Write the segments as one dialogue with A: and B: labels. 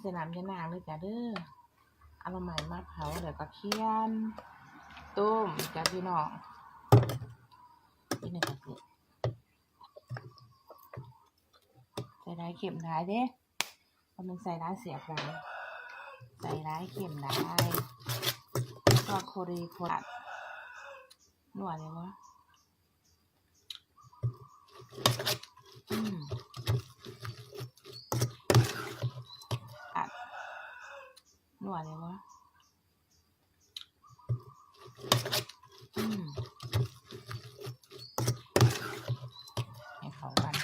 A: ใส่น้ำยานางเลยจ้ะเด้อเอามาใหม่มาเผาเดี๋ยวก็เคี่ยนต้มจ้ะพี่น้องนี่นี่ก็คือใส่ร้ายเข็มร้ายเด้เพราะมันใส่ร้ายเสียบร้ายใส่ร้ายเข็มร้ายก็โคเรโครัดนวดเลยวะอืม อัด หนวดเลยวะอืมให้เขากัน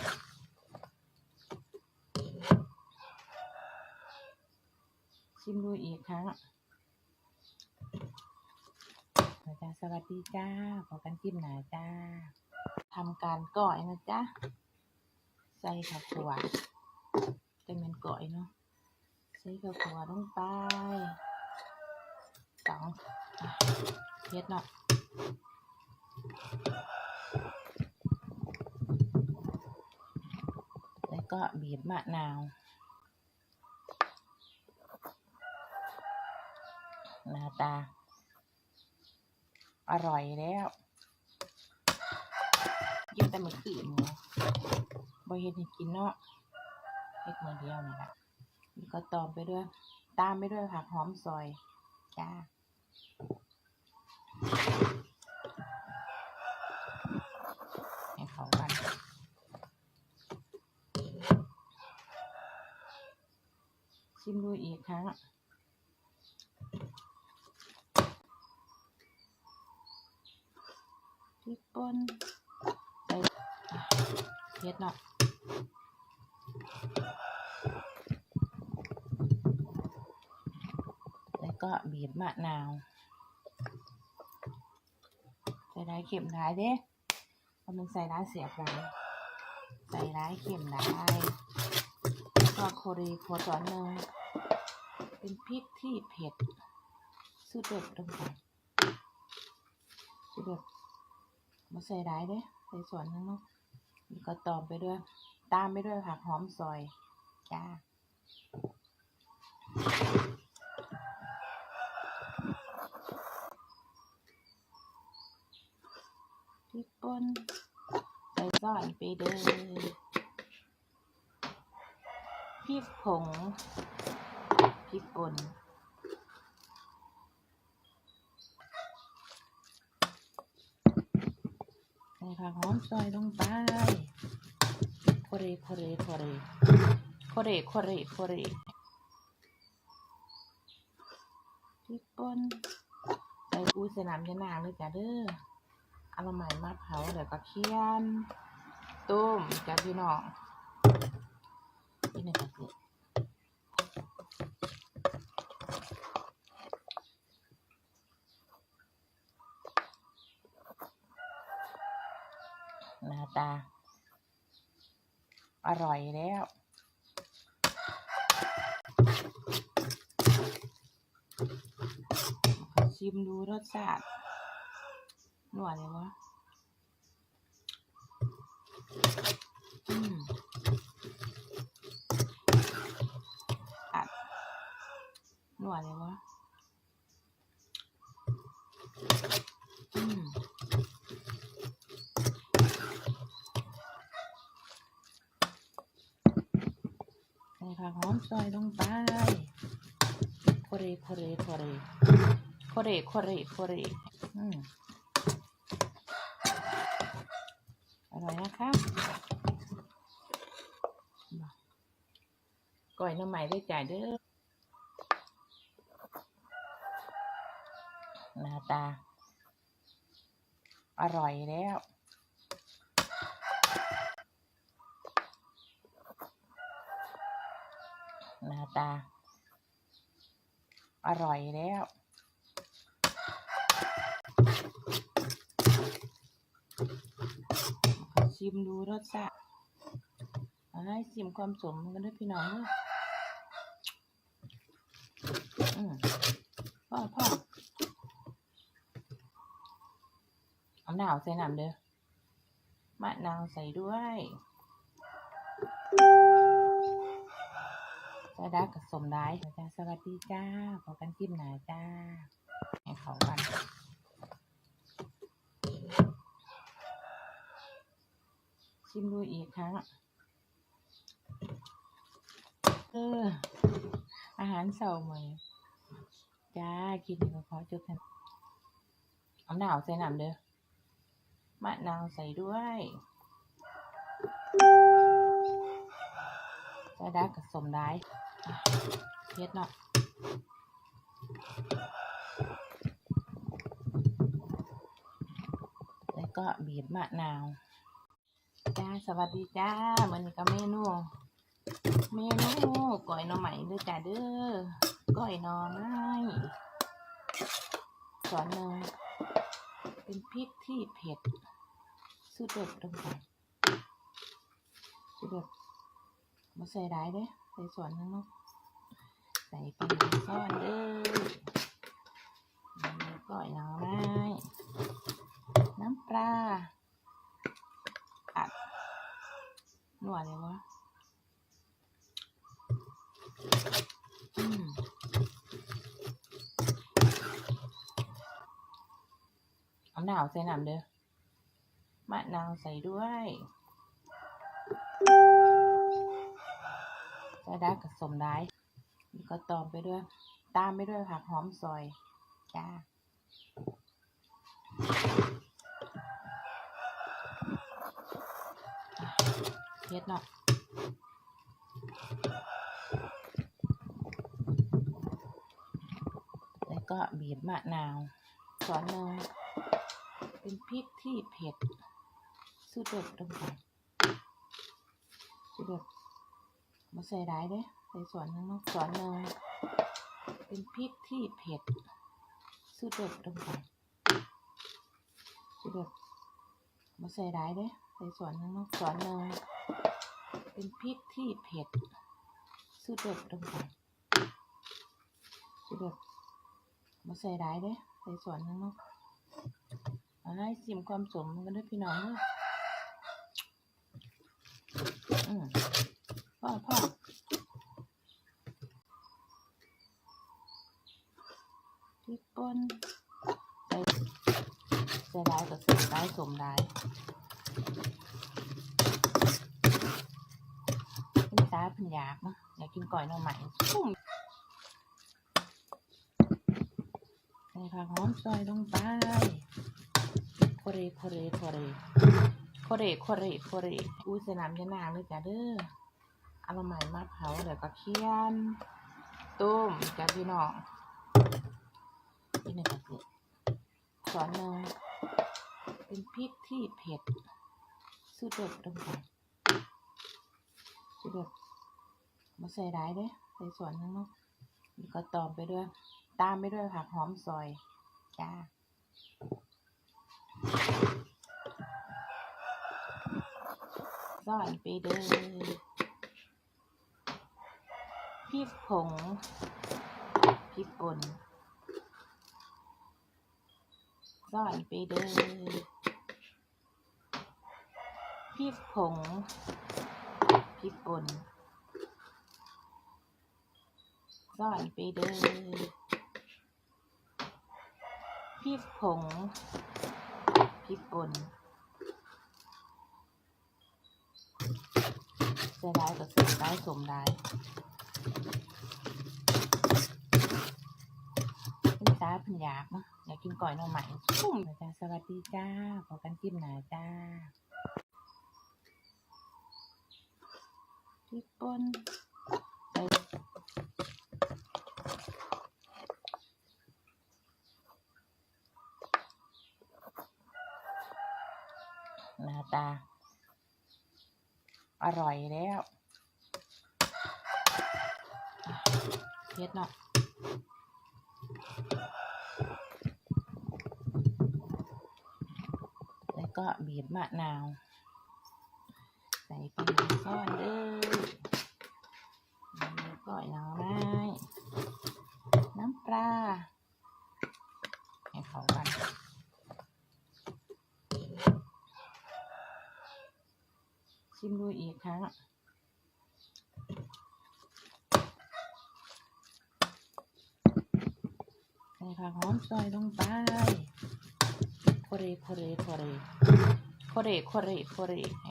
A: ชิมดูอีกครั้งอาจารย์สวัสดีจ้า ขอกันจิ้มหนาจ้า ทำการก่อยนะจ๊ะใส่ผักขวดเป็นเหมือนก่อยเนาะ ส่กระปัวลงไปสองเพ็ดเนาะแล้วก็บีบมะนาวหน้าตา อร่อยแล้วกินแต่มื้อคืนเนาะบ่เฮ็ดให้กินเนาะเฮ็ดมื้อเดียวนี่ล่ะแล้ว ก็ตอมไปด้วย ตามไปด้วยผักหอมซอย จ้า ให้เขากันชิมดูอีกครั้งพริกป่นใส่อะเผ็ดเนาะ แล้ว ก็บีบมะนาวใส่ร้ายเข็มร้ายเด้เพราะมันใส่ร้ายเสียบร้ายใส่ร้ายเข็มร้ายแล้วก็โคเรีโคตอนเนยเป็นพริกที่เผ็ดสุดเด็ดลงไปสุดเด็ดมาใส่ร้ายเด้ใส่ส่วนนึงเนาะแล้วก็ตอมไปด้วย ตามไปด้วยผักหอมซอยจ้า ริกป่นใส่อยไปเด้อพริกผงพริกป่นใส่ผักหอมซอยลงไปโคเรโคเรโคเรโคเรโคเรโคเรพริกป่นใส่ปูสน้ำยานางเลยจ้ะเด้อ อามาใหม่มาเผาเดี๋ยวก็เคี่ยนต้มจ้าพี่น้องนี่นี่ก็คือหน้าตา อร่อยแล้วชิมดูรสชาติ หนวดเลยวะอัดหนวดเลยวะใส่ผักหอมซอยลงไปโคเรโคเรโคเรโคเรโคเรโคเรอืม อร่อยนะคะ ก่อยน้ำใหม่ได้จ่ายเด้อหน้าตา อร่อยแล้วหน้าตา อร่อยแล้วชิมดูรสชาติเอให้ชิมความสมกันด้วยพี่น้องเด้ออืม พ่อพ่อเอาหนาวใส่น้ำเด้อมะนาวใส่ด้วยจะได้กับสมได้จ้าสวัสดีจ้า ขอกันจิ้มหนาจ้า ให้เขากันชิมดูอีกครั้งเอออาหารเสาร์มื้อนี้ จ้ากินก็ขอจบกันเอาหนาวใส่น้ำเด้อมะนาวใส่ด้วยจะได้กับสมได้เฮ็ดเนาะแล้วก็บีบมะนาวจ้าสวัสดีจ้ามันก็เมนู เมนูก้อยหน่อไม้เด้อจ้าเด้อก้อยหน่อไม้ส่วนหนึ่งเป็นพริกที่เผ็ดสุดเด็ดลงไปสุดเด็ดมาใส่ได้เด้ใส่ส่วนนึงเนาะใส่ไปหนึ่งช้อนเด้อแล้วก้อยหน่อไม้น้ำปลาอัดนวดเลยวะ อืม เอาหนาวใส่น้ำเด้อมะนาวใส่ด้วยจะได้กับสมได้ก็ตอมไปด้วย ตามไปด้วยผักหอมซอย จ้าเฮ็ดเนาะแล้วก็บีบมะนาวช้อนหนึ่ง เป็นพริกที่เผ็ด สุดเด็ดลงไปสุดเด็ดมาใส่ได้เด้ใส่ส่วนนึงเนาะช้อนหนึ่งเป็นพริกที่เผ็ด สุดเด็ดลงไปสุดเด็ดมาใส่ได้เด้ใส่ส่วนนึงเนาะช้อนหนึ่งเป็นพริกที่เผ็ด สุดเด็ดลงไปสุดเด็ดมาใส่ได้เด้ใส่ส่วนนึงเนาะ เอาให้ชิมความสมกันด้วยพี่น้องด้ออืมพ่อพ่อพริกป่นใส่ใส่ได้ก็ใส่ได้สมได้เป็นตาเป็นอยากนะอยากกินก่อยหน่อไม้ชุ่มใส่ผักหอมซอยลงไป เรโคเรโคเรโคเรโคเรโคเรอุ้ยสน้ำยะนางเลยจ้ะเด้อเอาละใหม่มาเผาเดี๋ยวก็เคี่ยนต้มจ้ะพี่น้องนี่หนึ่งกะทิสอนหนึ่งเป็นพริกที่เผ็ดสุดเด็ดลงไปสุดเด็ดมาใส่ได้เด้ใส่ส่วนหนึงเนาะแล้วก็ตอมไปด้วย ตามไปด้วยผักหอมซอย จ้า ซอยไปเด้อพริกผงพริกป่นซอยไปเด้อพริกผงพริกป่นซอยไปเด้อพริกผง พริกป่นใส่ได้ก็ใส่ได้สมได้เป็นตาเป็นอยากเนาะอยากกินก่อยหน่อไม้ชุ่มจ้าสวัสดีจ้าขอกันจิ้มหนาจ้าพริกป่นใส่ หน้าตา อ ร่อยแล้วเฮ็ดเนาะแล้วก็บีบมะนาว ใส่ไปหนึ่งช้อนเด้อแล้วก็หน่อไม้น้ำปลาให้เขากัน ชิมดูอีกครั้งใส่ผักหอมซอยลงไปโคเรโคเรโคเรโคเรโคเรโคเร